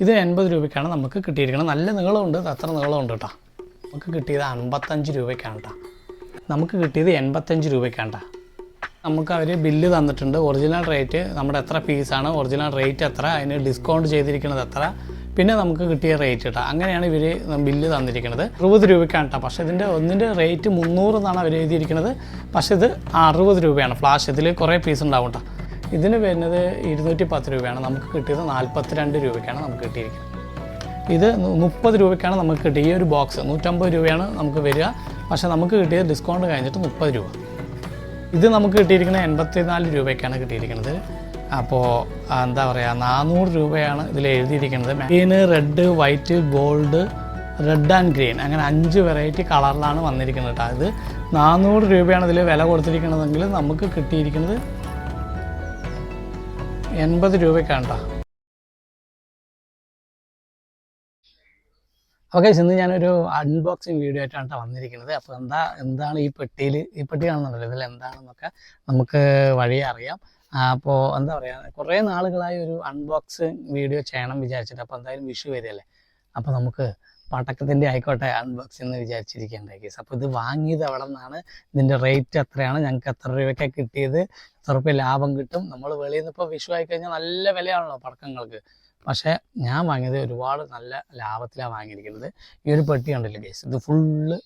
ഇത് എൺപത് രൂപയ്ക്കാണ് നമുക്ക് കിട്ടിയിരിക്കുന്നത്. നല്ല നീളമുണ്ട്. അത്ര നീളമുണ്ട് കേട്ടോ. നമുക്ക് കിട്ടിയത് അൻപത്തഞ്ച് രൂപയ്ക്കാണ് കേട്ടോ. നമുക്ക് കിട്ടിയത് എൺപത്തഞ്ച് രൂപയ്ക്കാണ് കേട്ടോ. നമുക്ക് അവർ ബില്ല് തന്നിട്ടുണ്ട്. ഒറിജിനൽ റേറ്റ് നമ്മുടെ എത്ര പീസാണ് ഒറിജിനൽ റേറ്റ് എത്ര. അതിന് ഡിസ്കൗണ്ട് ചെയ്തിരിക്കുന്നത് എത്ര. പിന്നെ നമുക്ക് കിട്ടിയ റേറ്റ് കേട്ടോ. അങ്ങനെയാണ് ഇവർ ബില്ല് തന്നിരിക്കുന്നത്. അറുപത് രൂപയ്ക്കാണ് കേട്ടോ. പക്ഷേ ഇതിന്റെ ഒന്നിന്റെ റേറ്റ് മുന്നൂറ് എന്നാണ് അവർ എഴുതിയിരിക്കുന്നത്. പക്ഷേ ഇത് അറുപത് രൂപയാണ്. ഫ്ലാഷ് ഇതിൽ കുറേ പീസ് ഉണ്ടാവും കേട്ടോ. ഇതിന് വരുന്നത് ഇരുന്നൂറ്റി പത്ത് രൂപയാണ്. നമുക്ക് കിട്ടിയത് നാൽപ്പത്തിരണ്ട് രൂപയ്ക്കാണ് നമുക്ക് കിട്ടിയിരിക്കുന്നത്. ഇത് മുപ്പത് രൂപയ്ക്കാണ് നമുക്ക് കിട്ടിയ ഈ ഒരു ബോക്സ് നൂറ്റമ്പത് രൂപയാണ് നമുക്ക് വരിക. പക്ഷേ നമുക്ക് കിട്ടിയത് ഡിസ്കൗണ്ട് കഴിഞ്ഞിട്ട് മുപ്പത് രൂപ. ഇത് നമുക്ക് കിട്ടിയിരിക്കുന്നത് എൺപത്തിനാല് രൂപയ്ക്കാണ് കിട്ടിയിരിക്കുന്നത്. അപ്പോൾ എന്താ പറയുക നാനൂറ് രൂപയാണ് ഇതിൽ എഴുതിയിരിക്കുന്നത്. Green red white gold red and green അങ്ങനെ അഞ്ച് വെറൈറ്റി കളറിലാണ് വന്നിരിക്കുന്നത് കേട്ടോ ഇത്. നാനൂറ് രൂപയാണ് ഇതിൽ വില കൊടുത്തിരിക്കുന്നതെങ്കിൽ നമുക്ക് കിട്ടിയിരിക്കുന്നത് എൺപത് രൂപയ്ക്കാണ് കേട്ടോ ഓക്കെ ഇന്ന് ഞാനൊരു അൺബോക്സിങ് വീഡിയോ ആയിട്ടാണ് ട്ടോ വന്നിരിക്കുന്നത്. അപ്പോൾ എന്താ എന്താണ് ഈ പെട്ടിയിൽ ഈ പെട്ടി കാണുന്നുണ്ടല്ലോ ഇതിൽ എന്താണെന്നൊക്കെ നമുക്ക് വഴി അറിയാം. അപ്പോൾ എന്താ പറയുക കുറേ നാളുകളായി ഒരു അൺബോക്സിങ് വീഡിയോ ചെയ്യണം വിചാരിച്ചിട്ട് അപ്പോൾ എന്തായാലും വിഷു വരികയല്ലേ? അപ്പോൾ നമുക്ക് പടക്കത്തിന്റെ ആയിക്കോട്ടെ അൺബോക്സിംഗ് എന്ന് വിചാരിച്ചിരിക്കേണ്ട കേസ് അപ്പോൾ ഇത് വാങ്ങിയത് അവിടെ നിന്നാണ്? ഇതിന്റെ റേറ്റ് എത്രയാണ്? ഞങ്ങൾക്ക് എത്ര രൂപയ്ക്ക് കിട്ടിയത്? എത്ര റുപ്യ ലാഭം കിട്ടും? നമ്മൾ വെളിയിൽ നിന്ന് ഇപ്പോൾ വിഷു ആയി കഴിഞ്ഞാൽ നല്ല വിലയാണല്ലോ പടക്കങ്ങൾക്ക്. പക്ഷേ ഞാൻ വാങ്ങിയത് ഒരുപാട് നല്ല ലാഭത്തിലാണ് വാങ്ങിയിരിക്കുന്നത്. ഈ ഒരു പെട്ടി കണ്ടില്ല കേസ് ഇത് ഫുള്ള്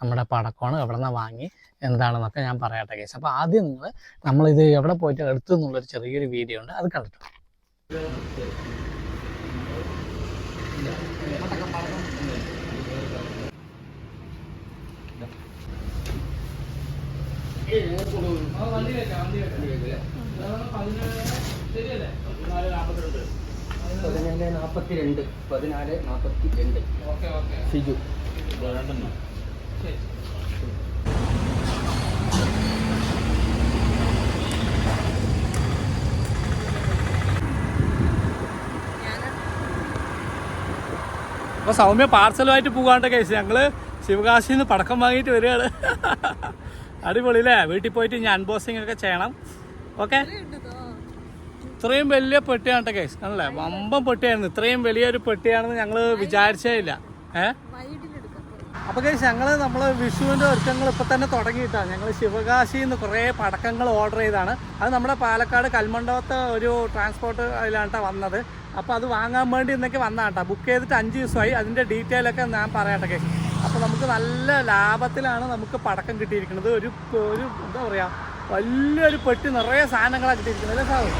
നമ്മുടെ പടക്കമാണ്. എവിടെ നിന്നാണ് വാങ്ങി എന്താണെന്നൊക്കെ ഞാൻ പറയട്ടെ കേസ് അപ്പോൾ ആദ്യം നിങ്ങൾ നമ്മളിത് എവിടെ പോയിട്ട് എടുത്തു എന്നുള്ളൊരു ചെറിയൊരു വീഡിയോ ഉണ്ട്. അത് കണ്ടിട്ടു? പതിനാല് നാൽപ്പത്തി രണ്ട് പതിനാല് നാൽപ്പത്തി രണ്ട് ഷിജു. അപ്പോൾ സൗമ്യ പാർസലുമായിട്ട് പോകാണ്ട കേസ്. ഞങ്ങൾ ശിവകാശിയിൽ നിന്ന് പടക്കം വാങ്ങിയിട്ട് വരികയാണ്. അടിപൊളി അല്ലേ വീട്ടിൽ പോയിട്ട് ഇനി അൺബോക്സിംഗ് ഒക്കെ ചെയ്യണം. ഓക്കെ ഇത്രയും വലിയ പെട്ടിയാണ് കേസ് അല്ലേ വമ്പം പെട്ടിയായിരുന്നു. ഇത്രയും വലിയൊരു പെട്ടിയാണെന്ന് ഞങ്ങൾ വിചാരിച്ചേ ഇല്ല ഏ? അപ്പോൾ കേസ് ഞങ്ങൾ നമ്മൾ വിഷുവിന്റെ ഒരുക്കങ്ങൾ ഇപ്പൊ തന്നെ തുടങ്ങിയിട്ടാണ് ഞങ്ങൾ ശിവകാശിയിൽ നിന്ന് കുറേ പടക്കങ്ങൾ ഓർഡർ ചെയ്താണ് അത് നമ്മുടെ പാലക്കാട് കൽമണ്ഡപത്തെ ഒരു ട്രാൻസ്പോർട്ട് അതിലാണ് വന്നത്. അപ്പോൾ അത് വാങ്ങാൻ വേണ്ടി ഇന്നൊക്കെ വന്നാട്ടാ ബുക്ക് ചെയ്തിട്ട് അഞ്ച് ദിവസമായി. അതിന്റെ ഡീറ്റെയിൽ ഒക്കെ ഞാൻ പറയാട്ടെ കേസ് നമുക്ക് നല്ല ലാഭത്തിലാണ് നമുക്ക് പടക്കം കിട്ടിയിരിക്കുന്നത്. ഒരു ഒരു എന്താ പറയുക വലിയൊരു പെട്ടി നിറയെ സാധനങ്ങളാണ് കിട്ടിയിരിക്കുന്നത് അല്ലേ സാറ്?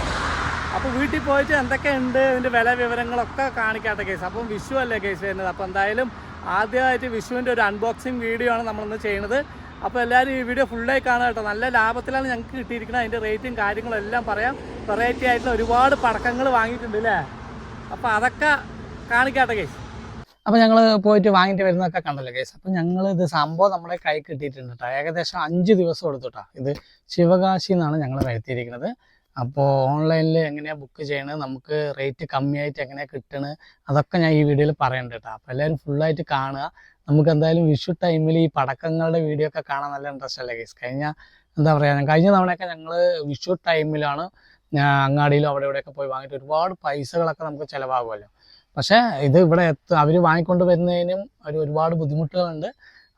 അപ്പോൾ വീട്ടിൽ പോയിട്ട് എന്തൊക്കെ ഉണ്ട് ഇതിന്റെ വില വിവരങ്ങളൊക്കെ കാണിക്കാത്ത കേസ്. അപ്പം വിഷു അല്ലേ കേസ് വരുന്നത്? അപ്പോൾ എന്തായാലും ആദ്യമായിട്ട് വിഷുവിന്റെ ഒരു അൺബോക്സിങ് വീഡിയോ ആണ് നമ്മളിന്ന് ചെയ്യുന്നത്. അപ്പോൾ എല്ലാവരും ഈ വീഡിയോ ഫുള്ളായി കാണുക കേട്ടോ. നല്ല ലാഭത്തിലാണ് ഞങ്ങൾക്ക് കിട്ടിയിരിക്കുന്നത്. അതിന്റെ റേറ്റും കാര്യങ്ങളും എല്ലാം പറയാം. വെറൈറ്റി ആയിട്ടുള്ള ഒരുപാട് പടക്കങ്ങൾ വാങ്ങിയിട്ടുണ്ട് അല്ലേ? അപ്പോൾ അതൊക്കെ കാണിക്കാട്ടെ കേസ്. അപ്പോൾ ഞങ്ങൾ പോയിട്ട് വാങ്ങിയിട്ട് വരുന്നതൊക്കെ കണ്ടല്ലോ കേസ് അപ്പോൾ ഞങ്ങൾ ഇത് സംഭവം നമ്മുടെ കൈ കിട്ടിയിട്ടുണ്ട് കേട്ടോ ഏകദേശം അഞ്ച് ദിവസം എടുത്തു കേട്ടോ ഇത് ശിവകാശി എന്നാണ് ഞങ്ങൾ വരുത്തിയിരിക്കുന്നത്. അപ്പോൾ ഓൺലൈനിൽ എങ്ങനെയാണ് ബുക്ക് ചെയ്യണത് നമുക്ക് റേറ്റ് കമ്മിയായിട്ട് എങ്ങനെയാണ് കിട്ടണത് അതൊക്കെ ഞാൻ ഈ വീഡിയോയിൽ പറയുന്നുണ്ട് കേട്ടോ അപ്പോൾ എല്ലാവരും ഫുള്ളായിട്ട് കാണുക. നമുക്ക് എന്തായാലും വിഷു ടൈമിൽ ഈ പടക്കങ്ങളുടെ വീഡിയോ ഒക്കെ കാണാൻ നല്ല ഇൻട്രസ്റ്റ് അല്ലേ കേസ് കഴിഞ്ഞ എന്താ പറയുക കഴിഞ്ഞ തവണയൊക്കെ ഞങ്ങൾ വിഷു ടൈമിലാണ് അങ്ങാടിയിലും അവിടെ ഇവിടെയൊക്കെ പോയി വാങ്ങിയിട്ട് ഒരുപാട് പൈസകളൊക്കെ നമുക്ക് ചിലവാകുമല്ലോ. പക്ഷേ ഇത് ഇവിടെ അവർ വാങ്ങിക്കൊണ്ട് വരുന്നതിനും ഒരു ഒരുപാട് ബുദ്ധിമുട്ടുകളുണ്ട്.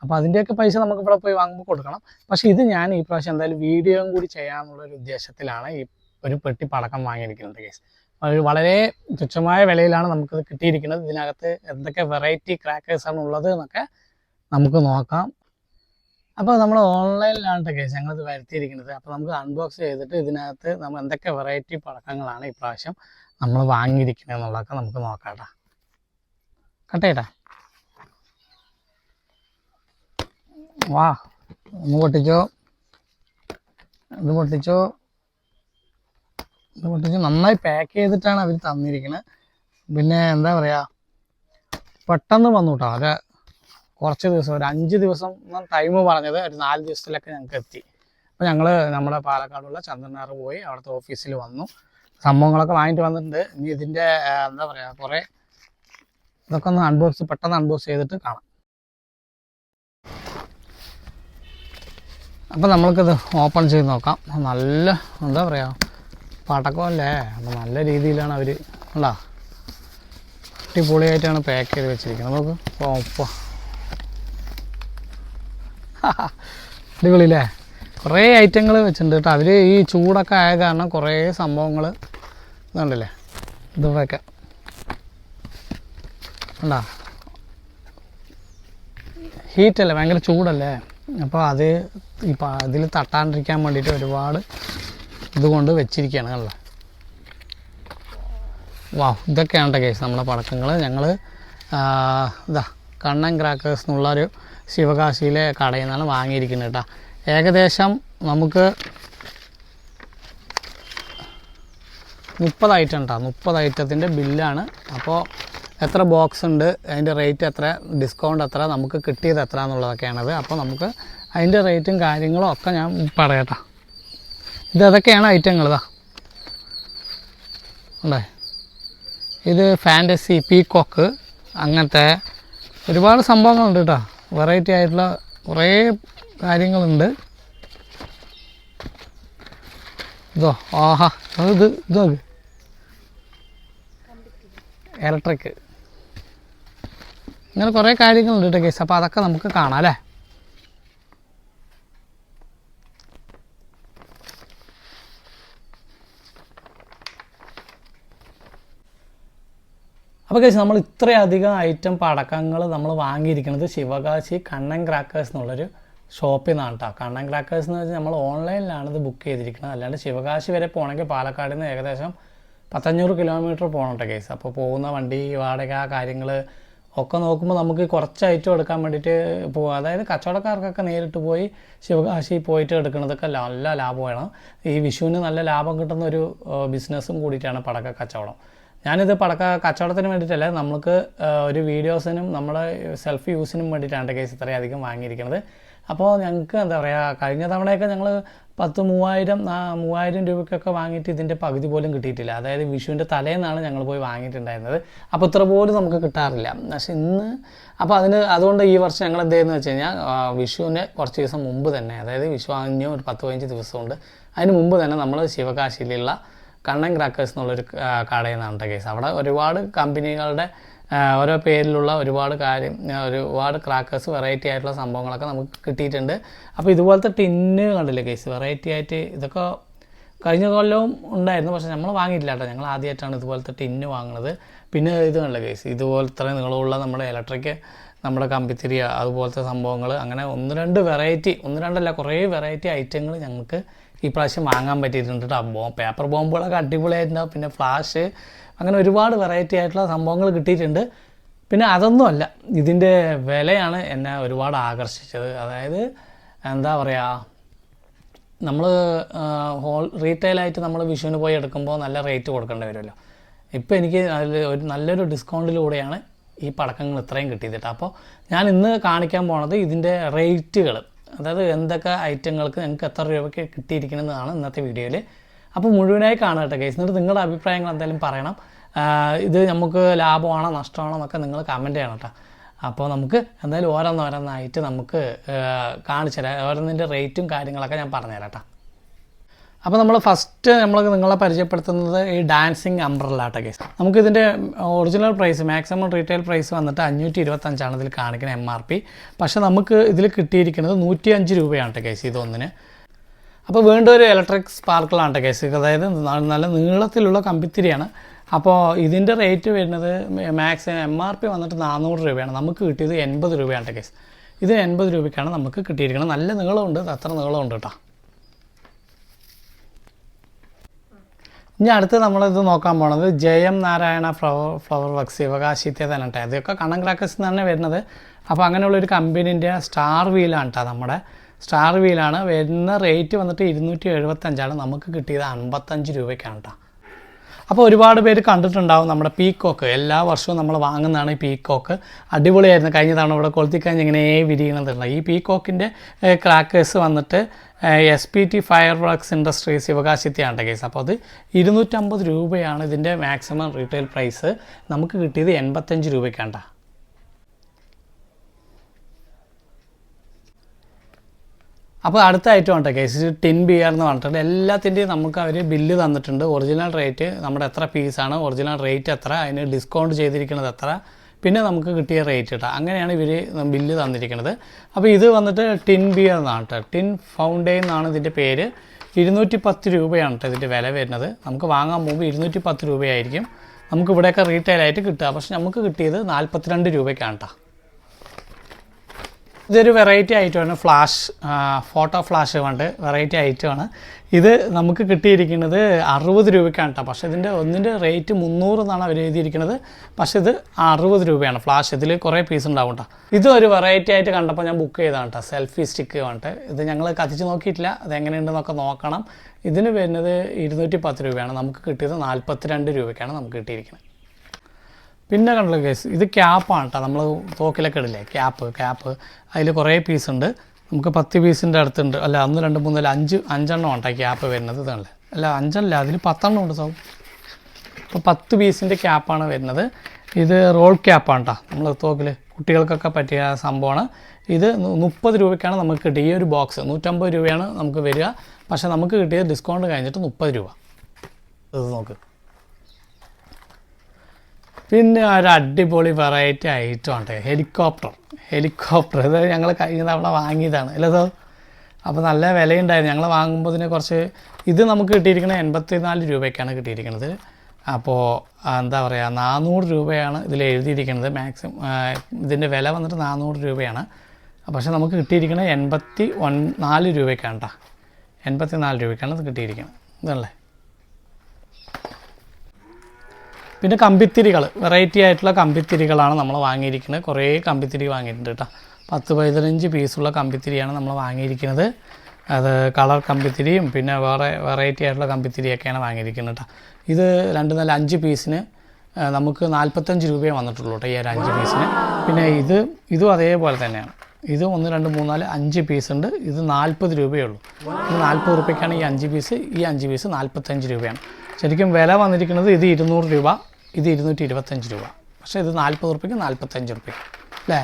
അപ്പോൾ അതിന്റെയൊക്കെ പൈസ നമുക്ക് ഇവിടെ പോയി വാങ്ങുമ്പോൾ കൊടുക്കണം. പക്ഷേ ഇത് ഞാൻ ഈ പ്രാവശ്യം എന്തായാലും വീഡിയോയും കൂടി ചെയ്യാമെന്നുള്ള ഒരു ഉദ്ദേശത്തിലാണ് ഈ ഒരു പെട്ടി പടക്കം വാങ്ങിയിരിക്കുന്നത് കേസ് വളരെ തുച്ഛമായ വിലയിലാണ് നമുക്കിത് കിട്ടിയിരിക്കുന്നത്. ഇതിനകത്ത് എന്തൊക്കെ വെറൈറ്റി ക്രാക്കേഴ്സാണ് ഉള്ളത് എന്നൊക്കെ നമുക്ക് നോക്കാം. അപ്പോൾ നമ്മൾ ഓൺലൈനിലാണ് കേസ് ഞങ്ങളിത് വരുത്തിയിരിക്കുന്നത്. അപ്പോൾ നമുക്ക് അൺബോക്സ് ചെയ്തിട്ട് ഇതിനകത്ത് നമ്മൾ എന്തൊക്കെ വെറൈറ്റി പടക്കങ്ങളാണ് ഈ പ്രാവശ്യം നമ്മൾ വാങ്ങിയിരിക്കുന്നത് എന്നുള്ളതൊക്കെ നമുക്ക് നോക്കാം കട്ടേട്ടാ. വാ ഒന്ന് പൊട്ടിച്ചോ. ഇത് പൊട്ടിച്ചോ. ഇത് പൊട്ടിച്ച് നന്നായി പാക്ക് ചെയ്തിട്ടാണ് അവർ തന്നിരിക്കുന്നത് പിന്നെ എന്താ പറയുക പെട്ടെന്ന് വന്നു കേട്ടോ ഒരു കുറച്ച് ദിവസം ഒരു അഞ്ച് ദിവസം ടൈം പറഞ്ഞത് ഒരു നാല് ദിവസത്തിലൊക്കെ ഞങ്ങൾക്ക് എത്തി. അപ്പോൾ ഞങ്ങൾ നമ്മുടെ പാലക്കാടുള്ള ചന്ദ്രനാർ പോയി അവിടുത്തെ ഓഫീസിൽ വന്നു. സംഭവങ്ങളൊക്കെ വാങ്ങിയിട്ട് വന്നിട്ടുണ്ട്. ഇനി ഇതിന്റെ എന്താ പറയുക കുറേ ഇതൊക്കെ ഒന്ന് അൺബോക്സ് പെട്ടെന്ന് അൺബോക്സ് ചെയ്തിട്ട് കാണാം. അപ്പം നമ്മൾക്കിത് ഓപ്പൺ ചെയ്ത് നോക്കാം. നല്ല എന്താ പറയുക പടക്കമല്ലേ? അപ്പം നല്ല രീതിയിലാണ് അവർ ഉണ്ടാ അടിപൊളിയായിട്ടാണ് പാക്ക് ചെയ്ത് വെച്ചിരിക്കുന്നത്. നമുക്ക് ഓപ്പ അടിപൊളിയില്ലേ? കുറേ ഐറ്റങ്ങൾ വെച്ചിട്ടുണ്ട് കേട്ടോ. അവർ ഈ ചൂടൊക്കെ ആയ കാരണം കുറേ സംഭവങ്ങൾ ഇതുണ്ടല്ലേ? ഇതുകൂടെയൊക്കെ ഉണ്ടാ ഹീറ്റല്ലേ? ഭയങ്കര ചൂടല്ലേ? അപ്പോൾ അത് ഇപ്പം അതിൽ തട്ടാണ്ടിരിക്കാൻ വേണ്ടിയിട്ട് ഒരുപാട് ഇതുകൊണ്ട് വെച്ചിരിക്കുകയാണ് കണ്ടോ? വാ ഇതൊക്കെയാണ് കേസ് നമ്മുടെ പടക്കങ്ങൾ ഞങ്ങൾ ഇതാ കണ്ണൻ ക്രാക്കേഴ്സ് എന്നുള്ളൊരു ശിവകാശിയിലെ കടയിൽ നിന്നാണ് വാങ്ങിയിരിക്കുന്നത് കേട്ടോ. ഏകദേശം നമുക്ക് മുപ്പത് ഐറ്റം ഉണ്ടാവും മുപ്പത് ഐറ്റത്തിന്റെ ബില്ലാണ്. അപ്പോൾ എത്ര ബോക്സ് ഉണ്ട് അതിന്റെ റേറ്റ് എത്ര ഡിസ്കൗണ്ട് എത്ര നമുക്ക് കിട്ടിയത് എത്ര എന്നുള്ളതൊക്കെയാണത്. അപ്പോൾ നമുക്ക് അതിന്റെ റേറ്റും കാര്യങ്ങളും ഒക്കെ ഞാൻ പറയട്ടെ. ഇത് അതൊക്കെയാണ് ഐറ്റങ്ങൾ ഇതാ? ഉണ്ടേ. ഇത് ഫാന്റസി പീക്കോക്ക് അങ്ങനത്തെ ഒരുപാട് സംഭവങ്ങളുണ്ട് കേട്ടോ. വെറൈറ്റി ആയിട്ടുള്ള കുറേ കാര്യങ്ങളുണ്ട്. ഇതോ ആഹാ അത് ഇത് ഇതോ ഇലക്ട്രിക് ഇങ്ങനെ കുറേ കാര്യങ്ങളുണ്ട് കേട്ടോ കേസ്. അപ്പോൾ അതൊക്കെ നമുക്ക് കാണാം അല്ലേ? അപ്പോൾ കേസ് നമ്മൾ ഇത്രയധികം ഐറ്റം പടക്കങ്ങൾ നമ്മൾ വാങ്ങിയിരിക്കുന്നത് ശിവകാശി കണ്ണൻ ക്രാക്കേഴ്സ് എന്നുള്ളൊരു ഷോപ്പിൽ നിന്നാണ് കേട്ടോ കണ്ണൻ ക്രാക്കേഴ്സ് എന്ന് വെച്ചാൽ നമ്മൾ ഓൺലൈനിലാണ് ഇത് ബുക്ക് ചെയ്തിരിക്കുന്നത് അല്ലാണ്ട് ശിവകാശി വരെ പോകണമെങ്കിൽ പാലക്കാട് നിന്ന് ഏകദേശം പത്തഞ്ഞൂറ് കിലോമീറ്റർ പോകണം കേട്ടോ കേസ് അപ്പോൾ പോകുന്ന വണ്ടി വാടക കാര്യങ്ങൾ ഒക്കെ നോക്കുമ്പോൾ നമുക്ക് കുറച്ച് ഐറ്റം എടുക്കാൻ വേണ്ടിയിട്ട് പോകും അതായത് കച്ചവടക്കാർക്കൊക്കെ നേരിട്ട് പോയി ശിവകാശി പോയിട്ട് എടുക്കുന്നതൊക്കെ നല്ല ലാഭമാണ്. ഈ വിഷുവിന് നല്ല ലാഭം കിട്ടുന്ന ഒരു ബിസിനസ്സും കൂടിയിട്ടാണ് പടക്ക കച്ചവടം. ഞാനിത് പടക്ക കച്ചവടത്തിന് വേണ്ടിയിട്ടല്ല നമുക്ക് ഒരു വീഡിയോസിനും നമ്മുടെ സെൽഫ് യൂസിനും വേണ്ടിയിട്ടാണ് കേസ് ഇത്രയധികം വാങ്ങിയിരിക്കുന്നത്. അപ്പോൾ ഞങ്ങൾക്ക് എന്താ പറയുക കഴിഞ്ഞ തവണയൊക്കെ ഞങ്ങൾ പത്ത് മൂവായിരം മൂവായിരം രൂപയ്ക്കൊക്കെ വാങ്ങിയിട്ട് ഇതിന്റെ പകുതി പോലും കിട്ടിയിട്ടില്ല. അതായത് വിഷുവിന്റെ തലേന്നാണ് ഞങ്ങൾ പോയി വാങ്ങിയിട്ടുണ്ടായിരുന്നത്. അപ്പോൾ ഇത്ര പോലും നമുക്ക് കിട്ടാറില്ല. പക്ഷെ ഇന്ന് അപ്പോൾ അതിന് അതുകൊണ്ട് ഈ വർഷം ഞങ്ങൾ എന്ത് ചെയ്യുന്നത് വെച്ച് കഴിഞ്ഞാൽ വിഷുവിന് കുറച്ച് ദിവസം മുമ്പ് തന്നെ അതായത് വിഷു വാങ്ങിയ ഒരു പത്ത് പതിനഞ്ച് ദിവസമുണ്ട്. അതിന് മുമ്പ് തന്നെ നമ്മൾ ശിവകാശിയിലുള്ള കണ്ണൻ ക്രാക്കേഴ്സ് എന്നുള്ളൊരു കടയിൽ നിന്നാണ് കേട്ടോ കേസ് അവിടെ ഒരുപാട് കമ്പനികളുടെ ഓരോ പേരിലുള്ള ഒരുപാട് കാര്യം ഒരുപാട് ക്രാക്കേഴ്സ് വെറൈറ്റി ആയിട്ടുള്ള സംഭവങ്ങളൊക്കെ നമുക്ക് കിട്ടിയിട്ടുണ്ട്. അപ്പോൾ ഇതുപോലത്തെ ടിന്ന് കണ്ടില്ലേ കേസ് വെറൈറ്റി ആയിട്ട് ഇതൊക്കെ കഴിഞ്ഞ കൊല്ലവും ഉണ്ടായിരുന്നു പക്ഷേ നമ്മൾ വാങ്ങിയിട്ടില്ല കേട്ടോ. ഞങ്ങൾ ആദ്യമായിട്ടാണ് ഇതുപോലത്തെ ടിന്ന് വാങ്ങുന്നത് പിന്നെ ഇത് കണ്ടില്ല കേസ് ഇതുപോലത്തെ നീളമുള്ള നമ്മുടെ ഇലക്ട്രിക് നമ്മുടെ കമ്പിത്തിരി അതുപോലത്തെ സംഭവങ്ങൾ അങ്ങനെ ഒന്ന് രണ്ട് വെറൈറ്റി ഒന്ന് രണ്ടല്ല കുറേ വെറൈറ്റി ഐറ്റങ്ങൾ ഞങ്ങൾക്ക് ഈ പ്രാവശ്യം വാങ്ങാൻ പറ്റിയിട്ടുണ്ട് കേട്ടോ ബോം പേപ്പർ ബോംബുകളൊക്കെ അടിപൊളിയായിട്ടുണ്ടാവും പിന്നെ ഫ്ലാഷ് അങ്ങനെ ഒരുപാട് വെറൈറ്റി ആയിട്ടുള്ള സംഭവങ്ങൾ കിട്ടിയിട്ടുണ്ട്. പിന്നെ അതൊന്നുമല്ല ഇതിന്റെ വിലയാണ് എന്നെ ഒരുപാട് ആകർഷിച്ചത്. അതായത് എന്താ പറയുക നമ്മൾ ഹോൾ റീറ്റെയിലായിട്ട് നമ്മൾ വിഷുവിന് പോയി എടുക്കുമ്പോൾ നല്ല റേറ്റ് കൊടുക്കേണ്ടി വരുമല്ലോ. ഇപ്പോൾ എനിക്ക് അതിൽ ഒരു നല്ലൊരു ഡിസ്കൗണ്ടിലൂടെയാണ് ഈ പടക്കങ്ങൾ ഇത്രയും കിട്ടിയത് കേട്ടോ അപ്പോൾ ഞാൻ ഇന്ന് കാണിക്കാൻ പോണത് ഇതിന്റെ റേറ്റുകൾ അതായത് എന്തൊക്കെ ഐറ്റങ്ങൾക്ക് നിങ്ങൾക്ക് എത്ര രൂപയ്ക്ക് കിട്ടിയിരിക്കണമെന്നാണ് ഇന്നത്തെ വീഡിയോയിൽ. അപ്പോൾ മുഴുവനായി കാണുക കേട്ടോ കേസ് എന്നിട്ട് നിങ്ങളുടെ അഭിപ്രായങ്ങൾ എന്തായാലും പറയണം. ഇത് നമുക്ക് ലാഭമാണോ നഷ്ടമാണോ എന്നൊക്കെ നിങ്ങൾ കമന്റ് ചെയ്യണം കേട്ടോ. അപ്പോൾ നമുക്ക് എന്തായാലും ഓരോന്നോരോന്നായിട്ട് നമുക്ക് കാണിച്ചു തരാം. ഓരോന്നിന്റെ റേറ്റും കാര്യങ്ങളൊക്കെ ഞാൻ പറഞ്ഞുതരാം കേട്ടോ. അപ്പോൾ നമ്മൾ ഫസ്റ്റ് നമ്മൾ നിങ്ങളെ പരിചയപ്പെടുത്തുന്നത് ഈ ഡാൻസിങ് അംബ്രല്ല ആട്ട കേസ് നമുക്ക് ഇതിന്റെ original price maximum retail price വന്നിട്ട് അഞ്ഞൂറ്റി ഇരുപത്തഞ്ചാണ് ഇതിൽ കാണിക്കുന്ന എം ആർ പി പക്ഷേ നമുക്ക് ഇതിൽ കിട്ടിയിരിക്കുന്നത് നൂറ്റി അഞ്ച് രൂപയാണ് കേസ് ഇതൊന്നിന്. അപ്പോൾ വീണ്ടും ഒരു ഇലക്ട്രിക് സ്പാർക്കിളാണ് കേസ് അതായത് നല്ല നീളത്തിലുള്ള കമ്പിത്തിരിയാണ്. അപ്പോൾ ഇതിന്റെ റേറ്റ് വരുന്നത് മാക്സിമം എം ആർ പി വന്നിട്ട് നാനൂറ് രൂപയാണ്. നമുക്ക് കിട്ടിയത് എൺപത് രൂപയാണ് കേസ് ഇത് എൺപത് രൂപയ്ക്കാണ് നമുക്ക് കിട്ടിയിരിക്കുന്നത്. നല്ല നീളമുണ്ട് അത്ര നീളമുണ്ട് കേട്ടോ ഇനി അടുത്ത് നമ്മളിത് നോക്കാൻ പോണത് Jayam Narayana flower flower works ശിവകാശിത്തെ തന്നെ കേട്ടോ ഇതൊക്കെ കണ്ണൻ ക്രാക്കേഴ്സ് തന്നെ വരുന്നത്. അപ്പോൾ അങ്ങനെയുള്ളൊരു കമ്പനീന്റെ സ്റ്റാർ വീലാണ് കേട്ടോ നമ്മുടെ. സ്റ്റാർ വീലാണ് വരുന്ന റേറ്റ് വന്നിട്ട് ഇരുന്നൂറ്റി എഴുപത്തഞ്ചാണ്. നമുക്ക് കിട്ടിയത് അൻപത്തഞ്ച് രൂപയ്ക്കാണ് കേട്ടോ അപ്പോൾ ഒരുപാട് പേര് കണ്ടിട്ടുണ്ടാവും നമ്മുടെ പീക്കോക്ക് എല്ലാ വർഷവും നമ്മൾ വാങ്ങുന്നതാണ് ഈ പീക്കോക്ക് അടിപൊളിയായിരുന്നു. കഴിഞ്ഞ തവണ ഇവിടെ കൊളുത്തിക്കഴിഞ്ഞ് ഇങ്ങനെ വിരിയണതുണ്ട് ഈ പീക്കോക്കിന്റെ ക്രാക്കേഴ്സ് വന്നിട്ട് S P T fire works industries ശിവകാശിത്തിയാണ് case. അപ്പോൾ അത് ഇരുന്നൂറ്റമ്പത് രൂപയാണ് ഇതിന്റെ മാക്സിമം റീറ്റെയിൽ പ്രൈസ് നമുക്ക് കിട്ടിയത് എൺപത്തഞ്ച് രൂപയ്ക്കാണ്ട അപ്പോൾ അടുത്ത ഐറ്റം ഉണ്ട് കേസ് ടിൻ ആർ എന്ന് പറഞ്ഞിട്ടുണ്ട് എല്ലാത്തിന്റെയും നമുക്ക് അവർ ബില്ല് തന്നിട്ടുണ്ട്. ഒറിജിനൽ റേറ്റ് നമ്മുടെ എത്ര പീസാണ് ഒറിജിനൽ റേറ്റ് എത്ര അതിന് ഡിസ്കൗണ്ട് ചെയ്തിരിക്കുന്നത് എത്ര പിന്നെ നമുക്ക് കിട്ടിയ റേറ്റ് കേട്ടോ അങ്ങനെയാണ് ഇവർ ബില്ല് തന്നിരിക്കുന്നത്. അപ്പോൾ ഇത് വന്നിട്ട് ടിൻ ബിയർ എന്നാണ് കേട്ടോ ടിൻ ഫൗണ്ടേ എന്നാണ് ഇതിന്റെ പേര്. ഇരുന്നൂറ്റി പത്ത് രൂപയാണ് കേട്ടോ ഇതിന്റെ വില വരുന്നത്. നമുക്ക് വാങ്ങാൻ പോകുമ്പോൾ ഇരുന്നൂറ്റി പത്ത് രൂപയായിരിക്കും. നമുക്ക് ഇവിടെയൊക്കെ റീറ്റെയിലായിട്ട് കിട്ടുക. പക്ഷെ നമുക്ക് കിട്ടിയത് നാൽപ്പത്തിരണ്ട് രൂപയ്ക്കാണ് കേട്ടോ ഇതൊരു വെറൈറ്റി ഐറ്റമാണ് ഫ്ലാഷ് ഫോട്ടോ ഫ്ലാഷ് കൊണ്ട് വെറൈറ്റി ഐറ്റമാണ് ഇത് നമുക്ക് കിട്ടിയിരിക്കുന്നത് അറുപത് രൂപയ്ക്കാണ് കേട്ടോ പക്ഷേ ഇതിന്റെ ഒന്നിന്റെ റേറ്റ് മുന്നൂറ് എന്നാണ് അവർ എഴുതിയിരിക്കുന്നത്. പക്ഷേ ഇത് അറുപത് രൂപയാണ്. ഫ്ലാഷ് ഇതിൽ കുറേ പീസ് ഉണ്ടാവും കേട്ടോ ഇത് ഒരു വെറൈറ്റി ആയിട്ട് കണ്ടപ്പോൾ ഞാൻ ബുക്ക് ചെയ്തതാണ് കേട്ടോ സെൽഫി സ്റ്റിക്ക് വേണ്ട ഇത് ഞങ്ങൾ കത്തിച്ച് നോക്കിയിട്ടില്ല. അത് എങ്ങനെയുണ്ടെന്നൊക്കെ നോക്കണം. ഇതിന് വരുന്നത് ഇരുന്നൂറ്റി പത്ത് രൂപയാണ്. നമുക്ക് കിട്ടിയത് നാൽപ്പത്തി രണ്ട് രൂപയ്ക്കാണ് നമുക്ക് കിട്ടിയിരിക്കുന്നത്. പിന്നെ കണ്ടല്ലോ കേസ് ഇത് ക്യാപ്പാണ് കേട്ടോ നമ്മൾ തോക്കിലൊക്കെ ഇടില്ലേ? ക്യാപ്പ് ക്യാപ്പ് അതിൽ കുറേ പീസ് ഉണ്ട്. നമുക്ക് പത്ത് പീസിന്റെ അടുത്തുണ്ട്. അല്ല അന്ന് രണ്ട് മൂന്ന് അല്ല അഞ്ച് അഞ്ചെണ്ണം ഉണ്ടോ ക്യാപ്പ് വരുന്നത് ഇതാണല്ലേ? അല്ല അഞ്ചല്ല അതിൽ പത്തെണ്ണം ഉണ്ട് സൗ അപ്പോൾ പത്ത് പീസിന്റെ ക്യാപ്പാണ് വരുന്നത്. ഇത് റോൾ ക്യാപ്പാണ് കേട്ടോ നമ്മൾ തോക്കിൽ കുട്ടികൾക്കൊക്കെ പറ്റിയ സംഭവമാണ്. ഇത് മുപ്പത് രൂപയ്ക്കാണ് നമുക്ക് കിട്ടിയ ഈ ഒരു ബോക്സ് നൂറ്റമ്പത് രൂപയാണ് നമുക്ക് വരിക. പക്ഷേ നമുക്ക് കിട്ടിയത് ഡിസ്കൗണ്ട് കഴിഞ്ഞിട്ട് മുപ്പത് രൂപ. ഇത് നോക്ക്. പിന്നെ ഒരു അടിപൊളി വെറൈറ്റി ഐറ്റം ഉണ്ട് ഹെലികോപ്റ്റർ ഹെലികോപ്റ്റർ ഇത് ഞങ്ങൾ കഴിഞ്ഞ തവണ വാങ്ങിയതാണ്. അല്ലേ അപ്പോൾ നല്ല വിലയുണ്ടായിരുന്നു. ഞങ്ങൾ വാങ്ങുമ്പോൾ ഇതിന് കുറച്ച് ഇത് നമുക്ക് കിട്ടിയിരിക്കുന്നത് എൺപത്തി നാല് രൂപയ്ക്കാണ് കിട്ടിയിരിക്കുന്നത്. അപ്പോൾ എന്താ പറയുക നാനൂറ് രൂപയാണ് ഇതിൽ എഴുതിയിരിക്കുന്നത്. മാക്സിമം ഇതിന്റെ വില വന്നിട്ട് നാനൂറ് രൂപയാണ്. പക്ഷേ നമുക്ക് കിട്ടിയിരിക്കുന്നത് എൺപത്തി ഒൻ നാല് രൂപയ്ക്കാണ് കേട്ടോ. എൺപത്തി നാല് രൂപയ്ക്കാണ് ഇത് കിട്ടിയിരിക്കുന്നത്. ഇതല്ലേ? പിന്നെ കമ്പിത്തിരികൾ. വെറൈറ്റി ആയിട്ടുള്ള കമ്പിത്തിരികളാണ് നമ്മൾ വാങ്ങിയിരിക്കുന്നത്. കുറേ കമ്പിത്തിരി വാങ്ങിയിട്ടുണ്ട് കേട്ടോ. പത്ത് പതിനഞ്ച് പീസുള്ള കമ്പിത്തിരിയാണ് നമ്മൾ വാങ്ങിയിരിക്കുന്നത്. അത് കളർ കമ്പിത്തിരിയും പിന്നെ വേറെ വെറൈറ്റി ആയിട്ടുള്ള കമ്പിത്തിരിയൊക്കെയാണ് വാങ്ങിയിരിക്കുന്നത് കേട്ടോ. ഇത് രണ്ട് നാല് അഞ്ച് പീസിന് നമുക്ക് നാൽപ്പത്തഞ്ച് രൂപയെ വന്നിട്ടുള്ളൂ കേട്ടോ ഈ ഒരു അഞ്ച് പീസിന് പിന്നെ ഇത് ഇതും അതേപോലെ തന്നെയാണ്. ഇത് ഒന്ന് രണ്ട് മൂന്ന് നാല് അഞ്ച് പീസ് ഉണ്ട്. ഇത് നാൽപ്പത് രൂപയേ ഉള്ളൂ. നാൽപ്പത് രൂപയ്ക്കാണ് ഈ അഞ്ച് പീസ് ഈ അഞ്ച് പീസ് നാൽപ്പത്തഞ്ച് രൂപയാണ്. ശരിക്കും വില വന്നിരിക്കുന്നത് ഇത് ഇരുന്നൂറ് രൂപ ഇത് ഇരുന്നൂറ്റി ഇരുപത്തഞ്ച് രൂപ. പക്ഷേ ഇത് നാൽപ്പത് റുപ്യക്ക് നാൽപ്പത്തഞ്ച് റുപ്യ അല്ലേ?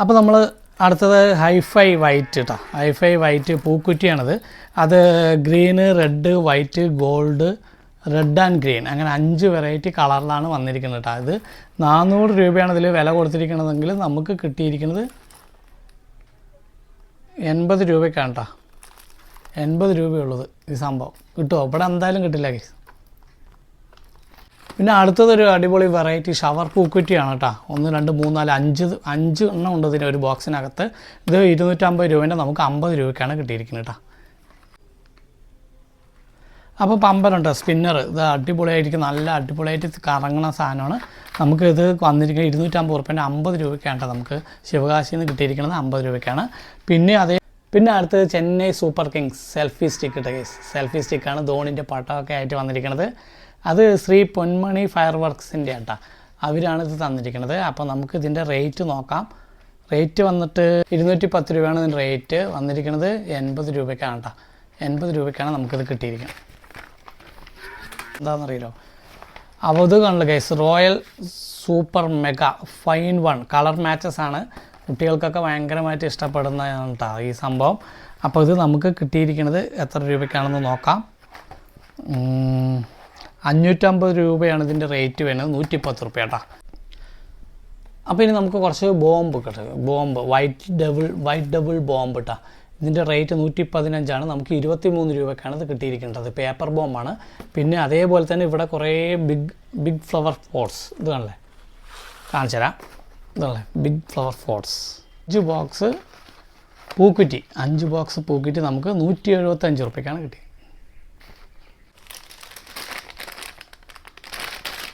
അപ്പോൾ നമ്മൾ അടുത്തത് ഹൈഫൈ വൈറ്റ് കേട്ടോ ഹൈഫൈ വൈറ്റ് പൂക്കുറ്റിയാണത്. അത് green red white gold red and green. അങ്ങനെ അഞ്ച് വെറൈറ്റി കളറിലാണ് വന്നിരിക്കുന്നത് കേട്ടോ ഇത് നാനൂറ് രൂപയാണ് ഇതിൽ വില കൊടുത്തിരിക്കുന്നതെങ്കിൽ നമുക്ക് കിട്ടിയിരിക്കുന്നത് എൺപത് രൂപയ്ക്കാണ് കേട്ടോ എൺപത് രൂപയുള്ളത് ഈ സംഭവം. കിട്ടുമോ ഇവിടെ എന്തായാലും കിട്ടില്ല കേസ് പിന്നെ അടുത്തതൊരു അടിപൊളി വെറൈറ്റി ഷവർ പൂക്കുറ്റിയാണ് കേട്ടോ ഒന്ന് രണ്ട് മൂന്ന് നാല് അഞ്ച് അഞ്ച് എണ്ണം ഉണ്ട് ഇതിന് ഒരു ബോക്സിനകത്ത് ഇത് ഇരുന്നൂറ്റമ്പത് രൂപേന്റെ നമുക്ക് അമ്പത് രൂപയ്ക്കാണ് കിട്ടിയിരിക്കുന്നത് കേട്ടോ അപ്പോൾ പമ്പറുണ്ട് സ്പിന്നർ ഇത് അടിപൊളിയായിരിക്കും നല്ല അടിപൊളിയായിട്ട് കറങ്ങണ സാധനമാണ്. നമുക്ക് ഇത് വന്നിരിക്കുന്നത് ഇരുന്നൂറ്റമ്പത് റുപ്യേന്റെ അമ്പത് രൂപയ്ക്കാണ് നമുക്ക് ശിവകാശിയിൽ നിന്ന് കിട്ടിയിരിക്കുന്നത് അമ്പത് രൂപയ്ക്കാണ്. പിന്നെ അതേ പിന്നെ അടുത്തത് Chennai super kings selfie stick ഇട്ട കേസ്. സെൽഫി സ്റ്റിക്കാണ് ധോണിന്റെ പട്ടമൊക്കെ ആയിട്ട് വന്നിരിക്കുന്നത് അത് ശ്രീ പൊന്മണി ഫയർ വർക്ക്സിന്റെ ആട്ടാ. അവരാണ് ഇത് തന്നിരിക്കുന്നത് അപ്പോൾ നമുക്ക് ഇതിന്റെ റേറ്റ് നോക്കാം. റേറ്റ് വന്നിട്ട് ഇരുന്നൂറ്റി പത്ത് രൂപയാണ് ഇതിന്റെ റേറ്റ് വന്നിരിക്കുന്നത് എൺപത് രൂപയ്ക്കാണ് കേട്ടോ എൺപത് രൂപയ്ക്കാണ് നമുക്കിത് കിട്ടിയിരിക്കുന്നത്. എന്താണെന്നറിയില്ലോ അപ്പോൾ ഇത് കണ്ടു guys royal super mega fine one colour matches ആണ്. കുട്ടികൾക്കൊക്കെ ഭയങ്കരമായിട്ട് ഇഷ്ടപ്പെടുന്നതാണ് ഈ സംഭവം. അപ്പോൾ ഇത് നമുക്ക് കിട്ടിയിരിക്കുന്നത് എത്ര രൂപയ്ക്കാണെന്ന് നോക്കാം. അഞ്ഞൂറ്റമ്പത് രൂപയാണ് ഇതിന്റെ റേറ്റ് വരുന്നത്. നൂറ്റിപ്പത്ത് റുപ്യ കേട്ടോ അപ്പോൾ ഇനി നമുക്ക് കുറച്ച് ബോംബ് കിട്ടും. Bomb. White double white double bomb കേട്ടോ ഇതിന്റെ റേറ്റ് നൂറ്റി പതിനഞ്ചാണ് നമുക്ക് ഇരുപത്തി മൂന്ന് രൂപയ്ക്കാണ് ഇത് കിട്ടിയിരിക്കേണ്ടത് പേപ്പർ ബോംബാണ്. പിന്നെ അതേപോലെ തന്നെ ഇവിടെ കുറേ ബിഗ് ബിഗ് ഫ്ലവർ പോട്ട്സ് ഇത് കാണില്ലേ കാണിച്ചു തരാം ഇതല്ലേ ബിഗ് ഫ്ലവർ ഫോട്ട്സ് അഞ്ച് ബോക്സ് പൂക്കുറ്റി. അഞ്ച് ബോക്സ് പൂക്കുറ്റി നമുക്ക് നൂറ്റി എഴുപത്തഞ്ച് റുപ്യക്കാണ് കിട്ടിയത്.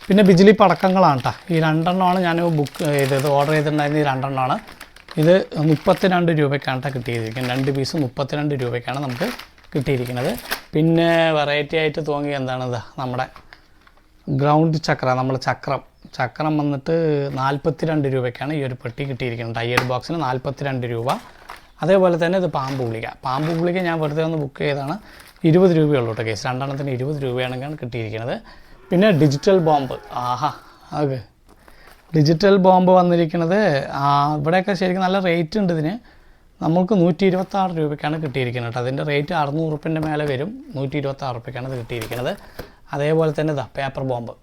പിന്നെ ബിജിലി പടക്കങ്ങളാണ് കേട്ടോ ഈ രണ്ടെണ്ണമാണ് ഞാൻ ബുക്ക് ചെയ്തത് ഓർഡർ ചെയ്തിട്ടുണ്ടായിരുന്ന ഈ രണ്ടെണ്ണമാണ്. ഇത് മുപ്പത്തിരണ്ട് രൂപയ്ക്കാണ് കേട്ടോ കിട്ടിയിരിക്കുന്നത്. രണ്ട് പീസ് മുപ്പത്തിരണ്ട് രൂപയ്ക്കാണ് നമുക്ക് കിട്ടിയിരിക്കുന്നത്. പിന്നെ വെറൈറ്റി ആയിട്ട് തോന്നിയ എന്താണിത് നമ്മുടെ ഗ്രൗണ്ട് ചക്ര നമ്മൾ ചക്രം. ചക്രം വന്നിട്ട് നാൽപ്പത്തിരണ്ട് രൂപയ്ക്കാണ് ഈ ഒരു പെട്ടി കിട്ടിയിരിക്കുന്നത്. ടയർ ബോക്സിന് നാൽപ്പത്തിരണ്ട് രൂപ. അതേപോലെ തന്നെ ഇത് പാമ്പ് ഗുളിക. പാമ്പ് ഗുളിക ഞാൻ വെറുതെ ഒന്ന് ബുക്ക് ചെയ്താണ് ഇരുപത് രൂപയുള്ളൂ കേട്ടോ കേസ് രണ്ടെണ്ണത്തിന് ഇരുപത് രൂപയാണെങ്കിലാണ് കിട്ടിയിരിക്കുന്നത്. പിന്നെ ഡിജിറ്റൽ ബോംബ് ആഹാ അത്. ഡിജിറ്റൽ ബോംബ് വന്നിരിക്കുന്നത് ഇവിടെയൊക്കെ ശരിക്കും നല്ല റേറ്റ് ഉണ്ട് ഇതിന്. നമുക്ക് നൂറ്റി ഇരുപത്താറ് രൂപയ്ക്കാണ് കിട്ടിയിരിക്കുന്നത് കേട്ടോ. അതിന്റെ റേറ്റ് അറുന്നൂറ് റുപ്യന്റെ മേലെ വരും. നൂറ്റി ഇരുപത്താറ് റുപ്യക്കാണ് ഇത് കിട്ടിയിരിക്കുന്നത്. അതേപോലെ തന്നെ ഇതാ പേപ്പർ ബോംബ്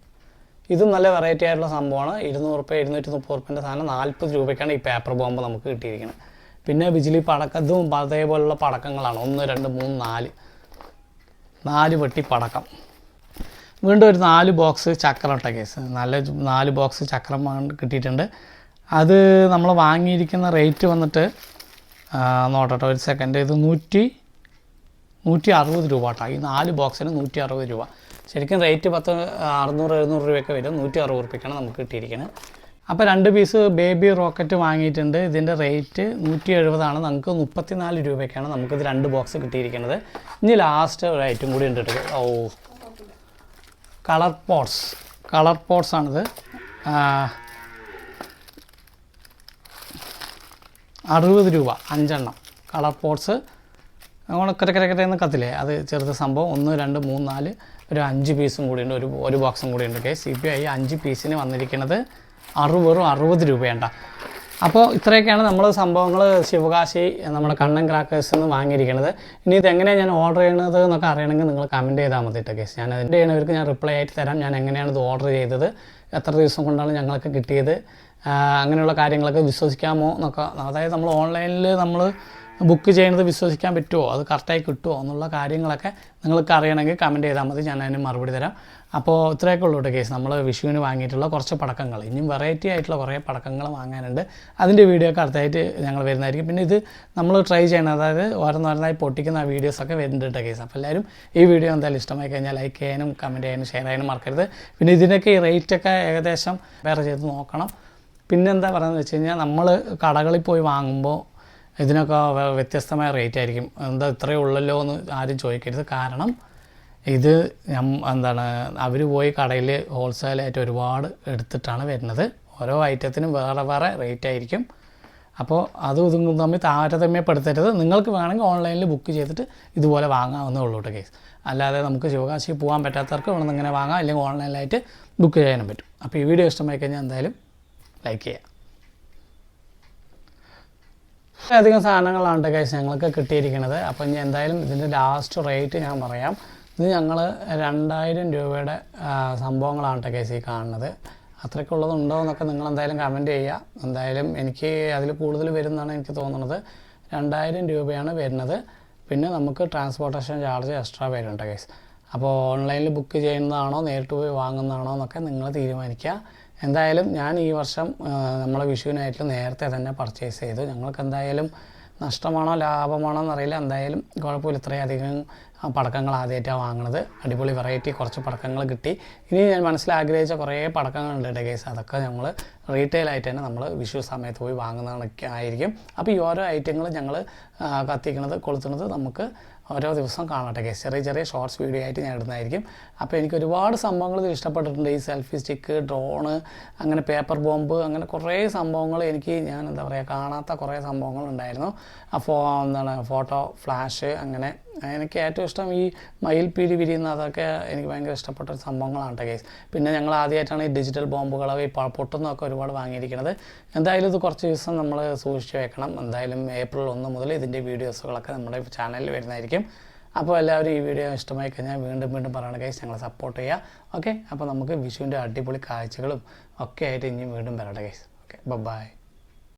ഇതും നല്ല വെറൈറ്റി ആയിട്ടുള്ള സംഭവമാണ്. ഇരുന്നൂറ് റുപ്യ ഇരുന്നൂറ്റി മുപ്പത് റുപ്യന്റെ സാധനം നാൽപ്പത് രൂപയ്ക്കാണ് ഈ പേപ്പർ ബോംബ് നമുക്ക് കിട്ടിയിരിക്കുന്നത്. പിന്നെ ബിജിലി പടക്കതും അതേപോലുള്ള പടക്കങ്ങളാണ്. ഒന്ന് രണ്ട് മൂന്ന് നാല്. നാല് വെട്ടി പടക്കം. വീണ്ടും ഒരു നാല് ബോക്സ് ചക്രം ഇട്ട കേസ്. നല്ല നാല് ബോക്സ് ചക്രം കിട്ടിയിട്ടുണ്ട്. അത് നമ്മൾ വാങ്ങിയിരിക്കുന്ന റേറ്റ് വന്നിട്ട് ആ, ഒരു സെക്കൻഡ് ഇത് നൂറ്റി നൂറ്റി അറുപത് രൂപ കേട്ടോ. ഈ നാല് ബോക്സിന് നൂറ്റി അറുപത് രൂപ. ശരിക്കും റേറ്റ് പത്ത് അറുന്നൂറ് എഴുന്നൂറ് രൂപയൊക്കെ വരും. നൂറ്റി അറുപത് രൂപയ്ക്കാണ് നമുക്ക് കിട്ടിയിരിക്കുന്നത് അപ്പോൾ രണ്ട് പീസ് ബേബി റോക്കറ്റ് വാങ്ങിയിട്ടുണ്ട്. ഇതിന്റെ റേറ്റ് നൂറ്റി എഴുപതാണ് നമുക്ക് മുപ്പത്തിനാല് രൂപയ്ക്കാണ് നമുക്കിത് രണ്ട് ബോക്സ് കിട്ടിയിരിക്കുന്നത് ഇനി ലാസ്റ്റ് ഒരു ഐറ്റം കൂടി ഉണ്ട് ഓ കളർ പോട്ട്സ് കളർ പോട്ട്സ് ആണിത്. അറുപത് രൂപ അഞ്ചെണ്ണം. കളർ പോട്ട്സ് ഉണക്കരക്കരക്കരയെന്ന് കത്തില്ലേ? അത് ചെറുത് സംഭവം. ഒന്ന് രണ്ട് മൂന്ന് നാല് ഒരു അഞ്ച് പീസും കൂടിയുണ്ട്. ഒരു ഒരു ബോക്സും കൂടിയുണ്ട് ഓക്കെ സി പി ഐ അഞ്ച് പീസിന് വന്നിരിക്കുന്നത് അറുപത് അറുപത് രൂപയുണ്ട. അപ്പോൾ ഇത്രയൊക്കെയാണ് നമ്മൾ സംഭവങ്ങൾ ശിവകാശി നമ്മുടെ കണ്ണൻ ക്രാക്കേഴ്സ് നിന്ന് വാങ്ങിയിരിക്കുന്നത് ഇനി ഇതെങ്ങനെയാണ് ഞാൻ ഓർഡർ ചെയ്യണത് എന്നൊക്കെ അറിയണമെങ്കിൽ നിങ്ങൾ കമന്റ് ചെയ്താൽ മതി കേസ് ഞാൻ അതിന്റെ ചെയ്യണവർക്ക് ഞാൻ റിപ്ലൈ ആയിട്ട് തരാം. ഞാൻ എങ്ങനെയാണ് ഇത് ഓർഡർ ചെയ്തത് എത്ര ദിവസം കൊണ്ടാണ് ഞങ്ങൾക്ക് കിട്ടിയത് അങ്ങനെയുള്ള കാര്യങ്ങളൊക്കെ വിശ്വസിക്കാമോ എന്നൊക്കെ. അതായത് നമ്മൾ ഓൺലൈനിൽ നമ്മൾ ബുക്ക് ചെയ്യുന്നത് വിശ്വസിക്കാൻ പറ്റുമോ? അത് കറക്റ്റായി കിട്ടുമോ? എന്നുള്ള കാര്യങ്ങളൊക്കെ നിങ്ങൾക്ക് അറിയണമെങ്കിൽ കമന്റ് ചെയ്താൽ മതി. ഞാൻ അതിന് മറുപടി തരാം. അപ്പോൾ ഇത്രയൊക്കെ ഉള്ളൂ കേസ് നമ്മൾ വിഷുവിന് വാങ്ങിയിട്ടുള്ള കുറച്ച് പടക്കങ്ങൾ. ഇനിയും വെറൈറ്റി ആയിട്ടുള്ള കുറേ പടക്കങ്ങൾ വാങ്ങാനുണ്ട്. അതിന്റെ വീഡിയോ ഒക്കെ അടുത്തായിട്ട് ഞങ്ങൾ വരുന്നതായിരിക്കും. പിന്നെ ഇത് നമ്മൾ ട്രൈ ചെയ്യണം അതായത് ഓരോന്നോരോന്നായി പൊട്ടിക്കുന്ന വീഡിയോസൊക്കെ വരുന്നുണ്ട് കേസ് അപ്പോൾ എല്ലാവരും ഈ വീഡിയോ എന്തായാലും ഇഷ്ടമായി കഴിഞ്ഞാൽ ലൈക്ക് ചെയ്യാനും കമന്റ് ചെയ്യാനും ഷെയർ ചെയ്യാനും മറക്കരുത്. പിന്നെ ഇതിനൊക്കെ ഈ റേറ്റൊക്കെ ഏകദേശം വേറെ ചെയ്ത് നോക്കണം. പിന്നെന്താ പറയുന്നത് വെച്ച് കഴിഞ്ഞാൽ നമ്മൾ കടകളിൽ പോയി വാങ്ങുമ്പോൾ ഇതിനൊക്കെ വ്യത്യസ്തമായ റേറ്റ് ആയിരിക്കും. എന്താ ഇത്രയേ ഉള്ളല്ലോ എന്ന് ആരും ചോദിക്കരുത്. കാരണം ഇത് ഞാൻ എന്താണ് അവർ പോയി കടയിൽ ഹോൾസെയിലായിട്ട് ഒരുപാട് എടുത്തിട്ടാണ് വരുന്നത്. ഓരോ ഐറ്റത്തിനും വേറെ വേറെ റേറ്റ് ആയിരിക്കും. അപ്പോൾ അത് ഇതും തമ്മിൽ താരതമ്യപ്പെടുത്തരുത്. നിങ്ങൾക്ക് വേണമെങ്കിൽ ഓൺലൈനിൽ ബുക്ക് ചെയ്തിട്ട് ഇതുപോലെ വാങ്ങാവുന്നേ ഉള്ളൂ കേസ് അല്ലാതെ നമുക്ക് ശിവകാശി പോകാൻ പറ്റാത്തവർക്ക് ഇവിടെ നിന്ന് ഇങ്ങനെ വാങ്ങാം. അല്ലെങ്കിൽ ഓൺലൈനിലായിട്ട് ബുക്ക് ചെയ്യാനും പറ്റും. അപ്പോൾ ഈ വീഡിയോ ഇഷ്ടമായി കഴിഞ്ഞാൽ എന്തായാലും ലൈക്ക് ചെയ്യാം അധികം സാധനങ്ങളാണ് കൈസ് ഞങ്ങൾക്ക് കിട്ടിയിരിക്കുന്നത്. അപ്പോൾ ഇനി എന്തായാലും ഇതിന്റെ ലാസ്റ്റ് റേറ്റ് ഞാൻ പറയാം. ഇത് ഞങ്ങൾ രണ്ടായിരം രൂപയുടെ സംഭവങ്ങളാണ് കൈസ് ഈ കാണുന്നത്. അത്രയ്ക്കുള്ളതുണ്ടോ എന്നൊക്കെ നിങ്ങൾ എന്തായാലും കമന്റ് ചെയ്യുക എന്തായാലും എനിക്ക് അതിൽ കൂടുതൽ വരുന്നതാണ് എനിക്ക് തോന്നുന്നത്. രണ്ടായിരം രൂപയാണ് വരുന്നത്. പിന്നെ നമുക്ക് ട്രാൻസ്പോർട്ടേഷൻ ചാർജ് എക്സ്ട്രാ വരുന്നുണ്ട് കേസ് അപ്പോൾ ഓൺലൈനിൽ ബുക്ക് ചെയ്യുന്നതാണോ നേരിട്ട് പോയി വാങ്ങുന്നതാണോ എന്നൊക്കെ നിങ്ങൾ തീരുമാനിക്കുക എന്തായാലും ഞാൻ ഈ വർഷം നമ്മളെ വിഷുവിനായിട്ട് നേരത്തെ തന്നെ പർച്ചേസ് ചെയ്തു. ഞങ്ങൾക്ക് എന്തായാലും നഷ്ടമാണോ ലാഭമാണോ എന്നറിയില്ല. എന്തായാലും കുഴപ്പമില്ല. ഇത്രയധികം പടക്കങ്ങൾ ആദ്യമായിട്ടാണ് വാങ്ങണത്. അടിപൊളി വെറൈറ്റി കുറച്ച് പടക്കങ്ങൾ കിട്ടി. ഇനി ഞാൻ മനസ്സിൽ ആഗ്രഹിച്ച കുറേ പടക്കങ്ങളുണ്ട് കേസ് അതൊക്കെ ഞങ്ങൾ റീറ്റെയിൽ ആയിട്ട് തന്നെ നമ്മൾ വിഷു സമയത്ത് പോയി വാങ്ങുന്നതൊക്കെ ആയിരിക്കും. അപ്പോൾ ഈ ഓരോ ഐറ്റങ്ങൾ ഞങ്ങൾ കത്തിക്കുന്നത് കൊളുത്തുന്നത് നമുക്ക് ഓരോ ദിവസം കാണട്ടെ ചെറിയ ചെറിയ ഷോർട്സ് വീഡിയോ ആയിട്ട് ഞാൻ ഇടുന്നതായിരിക്കും. അപ്പോൾ എനിക്ക് ഒരുപാട് സംഭവങ്ങൾ ഇതിൽ ഇഷ്ടപ്പെട്ടിട്ടുണ്ട്. ഈ സെൽഫി സ്റ്റിക്ക് ഡ്രോണ് അങ്ങനെ പേപ്പർ ബോംബ് അങ്ങനെ കുറേ സംഭവങ്ങൾ എനിക്ക് ഞാൻ എന്താ പറയുക കാണാത്ത കുറേ സംഭവങ്ങൾ ഉണ്ടായിരുന്നു. ഫോ എന്താണ് ഫോട്ടോ ഫ്ലാഷ് അങ്ങനെ എനിക്ക് ഏറ്റവും ഇഷ്ടം ഈ മയിൽ പീടി വിരിയുന്ന അതൊക്കെ എനിക്ക് ഭയങ്കര ഇഷ്ടപ്പെട്ട സംഭവങ്ങളാണ് കേസ് പിന്നെ ഞങ്ങൾ ആദ്യമായിട്ടാണ് ഈ ഡിജിറ്റൽ ബോംബുകൾ ഈ പൊട്ടുന്നൊക്കെ ഒരുപാട് വാങ്ങിയിരിക്കുന്നത് എന്തായാലും ഇത് കുറച്ച് ദിവസം നമ്മൾ സൂക്ഷിച്ച് വെക്കണം. എന്തായാലും ഏപ്രിൽ ഒന്ന് മുതൽ ഇതിന്റെ വീഡിയോസുകളൊക്കെ നമ്മുടെ ചാനലിൽ വരുന്നതായിരിക്കും. അപ്പോൾ എല്ലാവരും ഈ വീഡിയോ ഇഷ്ടമായി കഴിഞ്ഞാൽ വീണ്ടും വീണ്ടും പറയണ കേസ് ഞങ്ങളെ സപ്പോർട്ട് ചെയ്യുക. ഓക്കെ അപ്പോൾ നമുക്ക് വിഷുവിന്റെ അടിപൊളി കാഴ്ചകളും ഒക്കെ ആയിട്ട് ഇനിയും വീണ്ടും വരട്ടെ കേസ് ഓക്കെ ബൈ